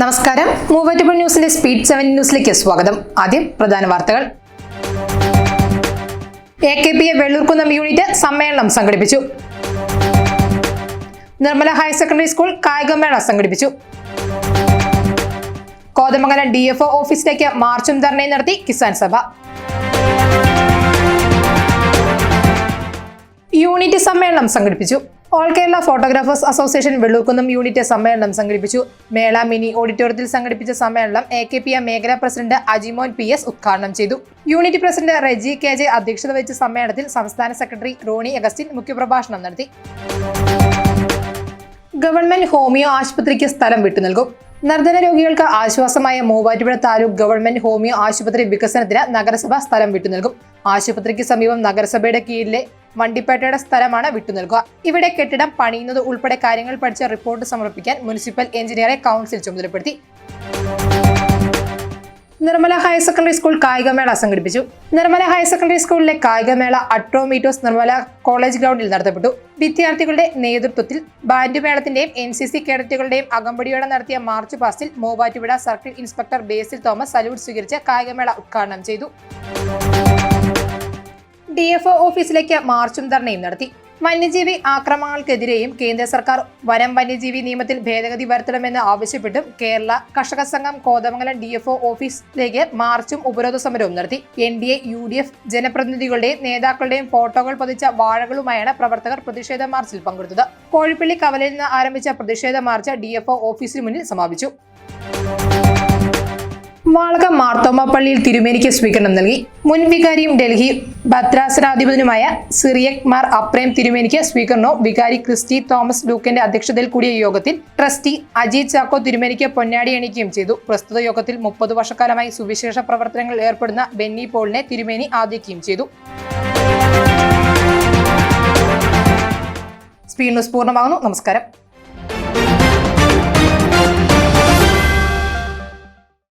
നമസ്കാരം. മൂവറ്റബിൾ ന്യൂസിന്റെ speed seven ന്യൂസിലേക്ക് സ്വാഗതം. ആദ്യം പ്രധാന വാർത്തകൾ. A K P A Vellurkunnam unit സമ്മേളനം സംഘടിപ്പിച്ചു. നിർമ്മല ഹയർ സെക്കൻഡറി സ്കൂൾ കായികമേള സംഘടിപ്പിച്ചു. കോതമംഗലം ഡി എഫ് ഓഫീസിലേക്ക് മാർച്ചും ധർണയും നടത്തി കിസാൻ സഭ. സമ്മേളനം സംഘടിപ്പിച്ചു. All Kerala photographers association Vellukkunnam unit സമ്മേളനം സംഘടിപ്പിച്ചു. മേള മിനി ഓഡിറ്റോറിയത്തിൽ സംഘടിപ്പിച്ച സമ്മേളനം എ കെ പി എം മേഖലാ പ്രസിഡന്റ് അജിമോൻ പി എസ് ഉദ്ഘാടനം ചെയ്തു. Unit president Reji K J അധ്യക്ഷത വഹിച്ച സമ്മേളനത്തിൽ സംസ്ഥാന സെക്രട്ടറി റോണി അഗസ്റ്റിൻ മുഖ്യപ്രഭാഷണം നടത്തി. ഗവൺമെന്റ് ഹോമിയോ ആശുപത്രിക്ക് സ്ഥലം വിട്ടു നൽകും. നർദ്ദന രോഗികൾക്ക് ആശ്വാസമായ മൂവാറ്റുപുഴ താലൂക്ക് ഗവൺമെന്റ് ഹോമിയോ ആശുപത്രി വികസനത്തിന് നഗരസഭ സ്ഥലം വിട്ടു നൽകും. ആശുപത്രിക്ക് സമീപം നഗരസഭയുടെ കീഴിലെ വണ്ടിപ്പേട്ടയുടെ സ്ഥലമാണ് വിട്ടു നൽകുക ഇവിടെ കെട്ടിടം പണിയുന്നത് ഉൾപ്പെടെ കാര്യങ്ങൾ പഠിച്ച റിപ്പോർട്ട് സമർപ്പിക്കാൻ മുനിസിപ്പൽ എഞ്ചിനീയറെ കൗൺസിൽ ചുമതലപ്പെടുത്തി. നിർമ്മല ഹയർ സെക്കൻഡറി സ്കൂൾ കായികമേള സംഘടിപ്പിച്ചു. നിർമ്മല ഹയർ സെക്കൻഡറി സ്കൂളിലെ കായികമേള അട്രോമീറ്റോസ് നിർമ്മല കോളേജ് ഗ്രൗണ്ടിൽ നടത്തപ്പെട്ടു. വിദ്യാർത്ഥികളുടെ നേതൃത്വത്തിൽ ബാൻഡ് മേളത്തിന്റെയും എൻ സി സി കേഡറ്റുകളുടെയും അകമ്പടിയോടെ നടത്തിയ march പാസ്റ്റിൽ Muvattupuzha circle inspector Basil Thomas salute സ്വീകരിച്ച് കായികമേള ഉദ്ഘാടനം ചെയ്തു. ഡി എഫ് ഓഫീസിലേക്ക് മാർച്ചും ധർണയും നടത്തി. വന്യജീവി ആക്രമണങ്ങൾക്കെതിരെയും കേന്ദ്ര സർക്കാർ വനം വന്യജീവി നിയമത്തിൽ ഭേദഗതി വരുത്തണമെന്ന് ആവശ്യപ്പെട്ടും കേരള കർഷക സംഘം കോതമംഗലം ഡി എഫ് ഓഫീസിലേക്ക് മാർച്ചും ഉപരോധ സമരവും നടത്തി. N D A U D F ജനപ്രതിനിധികളുടെയും നേതാക്കളുടെയും ഫോട്ടോകൾ പതിച്ച വാഴകളുമായാണ് പ്രവർത്തകർ പ്രതിഷേധ മാർച്ചിൽ പങ്കെടുത്തത്. കോഴിപ്പള്ളി കവലയിൽ നിന്ന് ആരംഭിച്ച പ്രതിഷേധ മാർച്ച് ഡി എഫ് ഓഫീസിന് മുന്നിൽ സമാപിച്ചു. വാളക മാർത്തോമ പള്ളിയിൽ തിരുമേനിക്ക് സ്വീകരണം നൽകി. മുൻ വികാരിയും ഡൽഹി ഭദ്രാസനാധിപതിനുമായ സിറിയക് മാർ അപ്രേം തിരുമേനിക്ക് സ്വീകരണവും വികാരി ക്രിസ്റ്റി തോമസ് ലൂക്കിന്റെ അധ്യക്ഷതയിൽ കൂടിയ യോഗത്തിൽ ട്രസ്റ്റി അജിത് ചാക്കോ തിരുമേനിക്ക് പൊന്നാടി അണിക്കുകയും ചെയ്തു. പ്രസ്തുത യോഗത്തിൽ മുപ്പത് വർഷക്കാലമായി സുവിശേഷ പ്രവർത്തനങ്ങളിൽ ഏർപ്പെടുന്ന ബെന്നി പോളിനെ തിരുമേനി ആദരിക്കുകയും ചെയ്തു. സ്പീഡ് ന്യൂസ് പൂർണമാകുന്നു. നമസ്കാരം.